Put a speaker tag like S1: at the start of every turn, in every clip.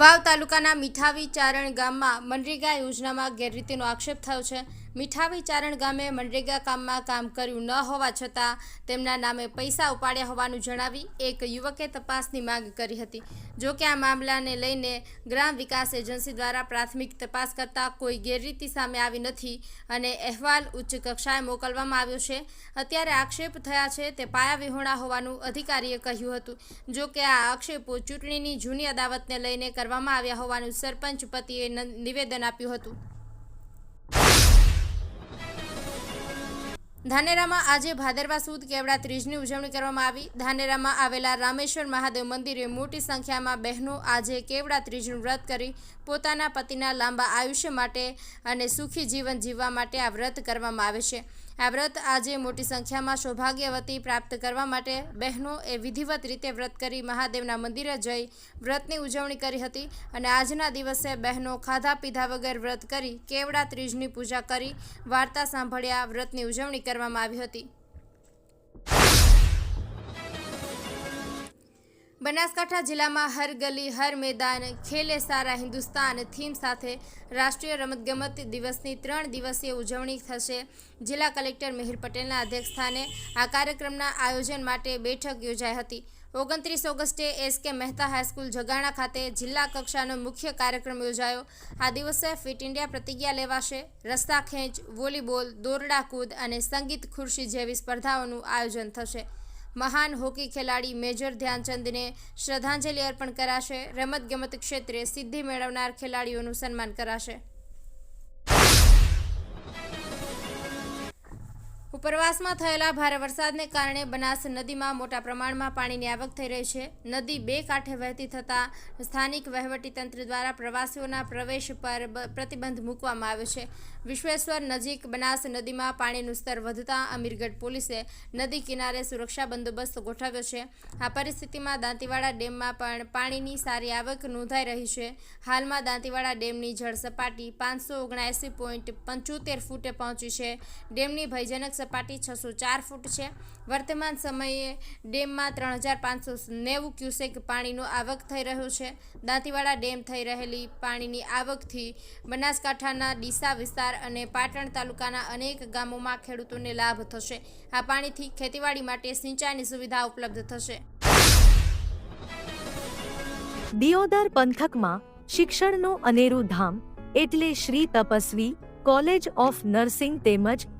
S1: વાવ તાલુકાના મીઠાવી ચારણ ગામમાં મનરેગા યોજનામાં ગેરરીતિનો આક્ષેપ થયો છે. મીઠાવી ચારણ ગામે મનરેગા કામમાં કામ કર્યું ન હોવા છતાં તેમના નામે પૈસા ઉપાડ્યા હોવાનું જણાવી એક યુવકે તપાસની માંગ કરી હતી. જો કે આ મામલાને લઈને ગ્રામ વિકાસ એજન્સી દ્વારા પ્રાથમિક તપાસ કરતાં કોઈ ગેરરીતિ સામે આવી નથી અને અહેવાલ ઉચ્ચ કક્ષાએ મોકલવામાં આવ્યો છે. અત્યારે આક્ષેપ થયા છે તે પાયા વિહોણા હોવાનું અધિકારીએ કહ્યું હતું. જો કે આ આક્ષેપો ચૂંટણીની જૂની અદાવતને લઈને કરવામાં આવ્યા હોવાનું સરપંચ પતિએ નિવેદન આપ્યું હતું. ધાનેરામાં આજે ભાદરવા સુદ કેવડા ત્રીજની ઉજવણી કરવામાં આવી. ધાનેરામાં આવેલા રામેશ્વર મહાદેવ મંદિરે મોટી સંખ્યામાં બહેનો આજે કેવડા ત્રીજનું વ્રત કરી પોતાના પતિના લાંબા આયુષ્ય માટે અને સુખી જીવન જીવવા માટે આ વ્રત કરવામાં આવે છે. આ વ્રત આજે મોટી સંખ્યામાં સૌભાગ્યવતી પ્રાપ્ત કરવા માટે બહેનો એ વિધિવત રીતે વ્રત કરી મહાદેવના મંદિરે જઈ વ્રતની ઉજવણી કરી હતી અને આજના દિવસે બહેનો ખાધા પીધા વગર વ્રત કરી કેવડા ત્રીજની પૂજા કરી વાર્તા સાંભળ્યા વ્રતની ઉજવણી કરવામાં આવી હતી. બનાસકાંઠા જિલ્લામાં હર ગલી, હર મેદાન, ખેલે સારા હિન્દુસ્તાન થીમ સાથે રાષ્ટ્રીય રમતગમત દિવસની ત્રણ દિવસીય ઉજવણી થશે. જિલ્લા કલેક્ટર મિહિર પટેલના અધ્યક્ષસ્થાને આ કાર્યક્રમના આયોજન માટે બેઠક યોજાઈ હતી. ઓગણત્રીસ ઓગસ્ટે એસ કે મહેતા હાઈસ્કૂલ જગાણા ખાતે જિલ્લા કક્ષાનો મુખ્ય કાર્યક્રમ યોજાયો. આ દિવસે ફિટ ઇન્ડિયા પ્રતિજ્ઞા લેવાશે. રસ્તા ખેંચ, વોલીબોલ, દોરડા કૂદ અને સંગીત ખુરશી જેવી સ્પર્ધાઓનું આયોજન થશે. મહાન હોકી ખેલાડી મેજર ધ્યાનચંદને શ્રદ્ધાંજલિ અર્પણ કરાશે. રમતગમત ક્ષેત્રે સિદ્ધિ મેળવનાર ખેલાડીઓનું સન્માન કરાશે. ઉપરવાસમાં થયેલા ભારે વરસાદને કારણે બનાસ નદીમાં મોટા પ્રમાણમાં પાણીની આવક થઈ રહી છે. નદી બે કાંઠે વહેતી થતાં સ્થાનિક વહીવટીતંત્ર દ્વારા પ્રવાસીઓના પ્રવેશ પર પ્રતિબંધ મૂકવામાં આવ્યો છે. વિશ્વેશ્વર નજીક બનાસ નદીમાં પાણીનું સ્તર વધતા અમીરગઢ પોલીસે નદી કિનારે સુરક્ષા બંદોબસ્ત ગોઠવ્યો છે. આ પરિસ્થિતિમાં દાંતીવાડા ડેમમાં પણ પાણીની સારી આવક નોંધાઈ રહી છે. હાલમાં દાંતીવાડા ડેમની જળ સપાટી પાંચસો ઓગણસી પોઈન્ટ પંચોતેર ફૂટે પહોંચી છે. ડેમની ભયજનક સપાટી છસો ચાર ફૂટ છે. વર્તમાન સમયે ડેમમાં ત્રણ હજાર પાંચસો નેવું ક્યુસેક પાણીનો આવક થઈ રહ્યો છે. દાંતીવાડા ડેમ થઈ રહેલી પાણીની આવકથી બનાસકાંઠાના ડીસા વિસ્તાર અને પાટણ તાલુકાના અનેક ગામોમાં ખેડૂતોને લાભ થશે. આ પાણીથી ખેતીવાડી માટે સિંચાઈની સુવિધા ઉપલબ્ધ થશે.
S2: દિયોદર પંથકમાં શિક્ષણનું અનેરું ધામ એટલે Shri Tapasvi college of nursing તેમજ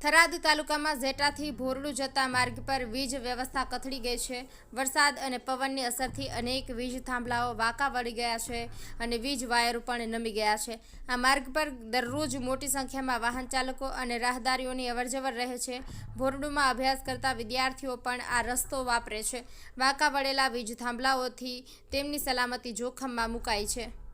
S1: Tharad તાલુકામાં ઝેટાથી ભોરડું જતા માર્ગ પર વીજ વ્યવસ્થા કથળી ગઈ છે. વરસાદ અને પવનની અસરથી અનેક વીજ થાંભલાઓ વાંકા વળી ગયા છે અને વીજ વાયરો પણ નમી ગયા છે. આ માર્ગ પર દરરોજ મોટી સંખ્યામાં વાહન ચાલકો અને રાહદારીઓની અવરજવર રહે છે. ભોરડુમાં અભ્યાસ કરતા વિદ્યાર્થીઓ પણ આ રસ્તો વાપરે છે. વાંકા વળેલા વીજ થાંભલાઓથી તેમની સલામતી જોખમમાં મુકાઈ છે.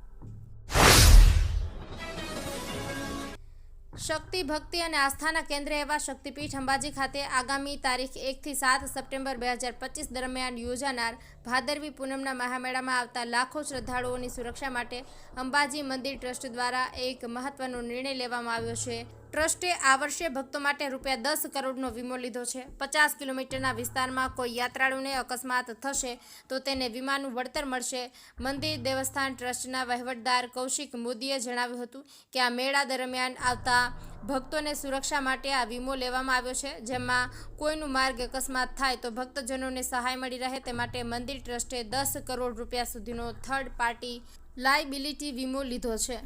S1: શક્તિ, ભક્તિ અને આસ્થાના કેન્દ્ર એવા શક્તિપીઠ અંબાજી ખાતે આગામી તારીખ એકથી સાત સપ્ટેમ્બર બે હજાર પચીસ દરમિયાન યોજાનાર ભાદરવી પૂનમના મહામેળામાં આવતા લાખો શ્રદ્ધાળુઓની સુરક્ષા માટે અંબાજી મંદિર ટ્રસ્ટ દ્વારા એક મહત્વનો નિર્ણય લેવામાં આવ્યો છે. ટ્રસ્ટે આ વર્ષે ભક્તો માટે રૂપિયા દસ કરોડનો વીમો લીધો છે. પચાસ કિલોમીટરના વિસ્તારમાં કોઈ યાત્રાળુને અકસ્માત થશે તો તેને વીમાનું વળતર મળશે. મંદિર દેવસ્થાન ટ્રસ્ટના વહીવટદાર કૌશિક મોદીએ જણાવ્યું હતું કે આ મેળા દરમિયાન આવતા ભક્તોને સુરક્ષા માટે આ વીમો લેવામાં આવ્યો છે. જેમાં કોઈનું માર્ગ અકસ્માત થાય તો ભક્તજનોને સહાય મળી રહે તે માટે મંદિર ટ્રસ્ટે દસ કરોડ રૂપિયા સુધીનો થર્ડ પાર્ટી લાયબિલિટી વીમો લીધો છે.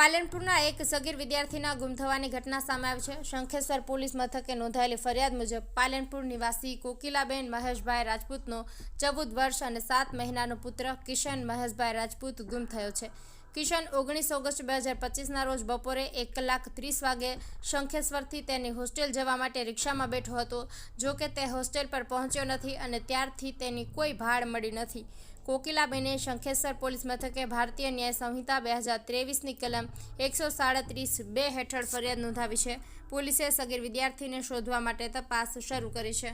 S1: પાલનપુરના એક સગીર વિદ્યાર્થીના ગુમ થવાની ઘટના સામે આવી છે. શંખેશ્વર પોલીસ મથકે નોંધાયેલી ફરિયાદ મુજબ પાલનપુર નિવાસી કોકિલાબેન મહેશભાઈ રાજપૂતનો ચૌદ વર્ષ અને સાત મહિનાનો પુત્ર કિશન મહેશભાઈ રાજપૂત ગુમ થયો છે. કિશન ઓગણીસ ઓગસ્ટ બે હજાર પચીસના રોજ બપોરે એક કલાક ત્રીસ વાગે શંખેશ્વરથી તેની હોસ્ટેલ જવા માટે રિક્ષામાં બેઠો હતો. જો કે તે હોસ્ટેલ પર પહોંચ્યો નથી અને ત્યારથી તેની કોઈ ભાળ મળી નથી. કોકિલાબેને શંખેશ્વર પોલીસ મથકે ભારતીય ન્યાય સંહિતા બે હજાર ત્રેવીસની કલમ એકસો સાડત્રીસ બે હેઠળ ફરિયાદ નોંધાવી છે. પોલીસે સગીર વિદ્યાર્થીને શોધવા માટે તપાસ શરૂ કરી છે.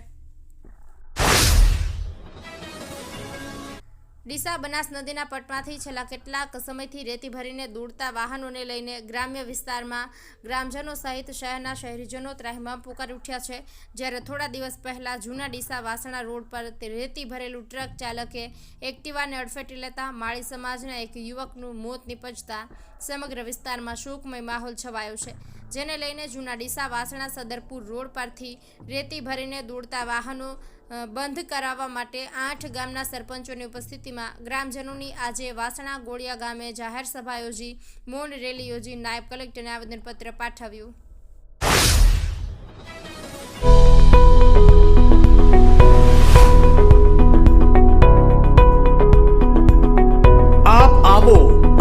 S1: ડીસા બનાસ નદીના પટમાંથી છેલ્લા કેટલાક સમયથી રેતી ભરીને દૂરતા વાહનોને લઈને ગ્રામ્ય વિસ્તારમાં ગ્રામજનો સહિત શહેરના શહેરીજનો ત્રાહિમામ પુકાર ઉઠ્યા છે. જ્યારે થોડા દિવસ પહેલાં જૂના ડીસા વાસણા રોડ પર રેતી ભરેલું ટ્રક ચાલકે એક્ટિવાને અડફેટી લેતા માળી સમાજના એક યુવકનું મોત નિપજતા સમગ્ર વિસ્તારમાં શોકમય માહોલ છવાયો છે. જેને લઈને જૂના ડીસા વાસણા સદરપુર રોડ પરથી રેતી ભરીને દોડતા વાહનો બંધ કરાવવા માટે આઠ ગામના સરપંચોની ઉપસ્થિતિમાં ગ્રામજનોની આજે વાસણા ગોળિયા ગામે જાહેર સભા યોજી, મૌન રેલી યોજી નાયબ કલેક્ટરને આવેદનપત્ર પાઠવ્યું.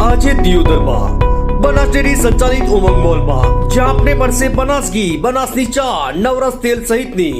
S3: આજે દિયોદરમાં બનાસ ડેરી સંચાલિત ઉમંગ મોલમાં. જ્યાં આપને મળશે બનાસ ઘી બનાસની ચા, નવરસ તેલ સહિતની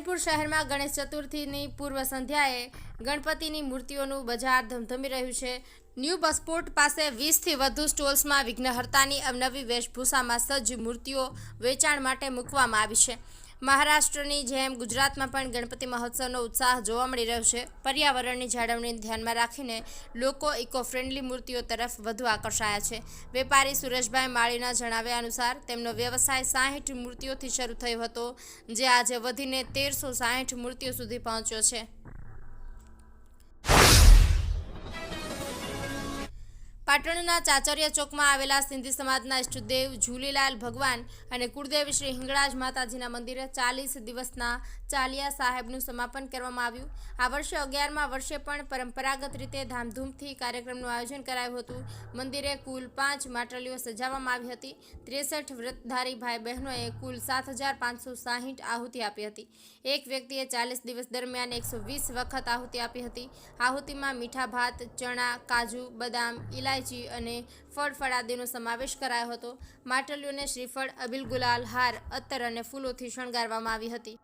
S1: પાલનપુર શહેરમાં ગણેશ ચતુર્થીની પૂર્વ સંધ્યાએ ગણપતિની મૂર્તિઓનું બજાર ધમધમી રહ્યું છે. ન્યૂ બસપોર્ટ પાસે વીસથી વધુ સ્ટોલ્સમાં વિઘ્નહર્તાની અવનવી વેશભૂષામાં સજ્જ મૂર્તિઓ વેચાણ માટે મૂકવામાં આવી છે. મહારાષ્ટ્રની જેમ ગુજરાતમાં પણ ગણપતિ મહોત્સવનો ઉત્સાહ જોવા મળી રહ્યો છે. પર્યાવરણની જાળવણીને ધ્યાનમાં રાખીને લોકો ઇકો ફ્રેન્ડલી મૂર્તિઓ તરફ વધુ આકર્ષાયા છે. વેપારી સુરેશભાઈ માળીના જણાવ્યા અનુસાર, તેમનો વ્યવસાય સાહીઠ મૂર્તિઓથી શરૂ થયો હતો, જે આજે વધીને તેરસો સાહીઠ મૂર્તિઓ સુધી પહોંચ્યો છે. પાટણના ચાચરિયા ચોકમાં આવેલા સિંધી સમાજના ઇષ્ટદેવ ઝૂલીલાલ ભગવાન અને કુળદેવ શ્રી હિંગળાજ માતાજીના મંદિરે ચાલીસ દિવસના ચાલિયા સાહેબનું સમાપન કરવામાં આવ્યું. આ વર્ષે અગિયારમાં વર્ષે પણ પરંપરાગત રીતે ધામધૂમથી કાર્યક્રમનું આયોજન કરાયું હતું. મંદિરે કુલ પાંચ માટલીઓ સજાવવામાં આવી હતી. ત્રેસઠ વ્રતધારી ભાઈ બહેનોએ કુલ સાત હજાર પાંચસો સાહીઠ આહુતિ આપી હતી. એક વ્યક્તિએ ચાલીસ દિવસ દરમિયાન એકસો વીસ વખત આહુતિ આપી હતી. આહુતિમાં મીઠા ભાત, ચણા, કાજુ, બદામ ઇલાયચી અને ફળ ફળાદીનો સમાવેશ કરાયો હતો. માટલીઓને શ્રીફળ, અબિલ ગુલાલ, હાર અત્તર અને ફૂલોથી શણગારવામાં આવી હતી.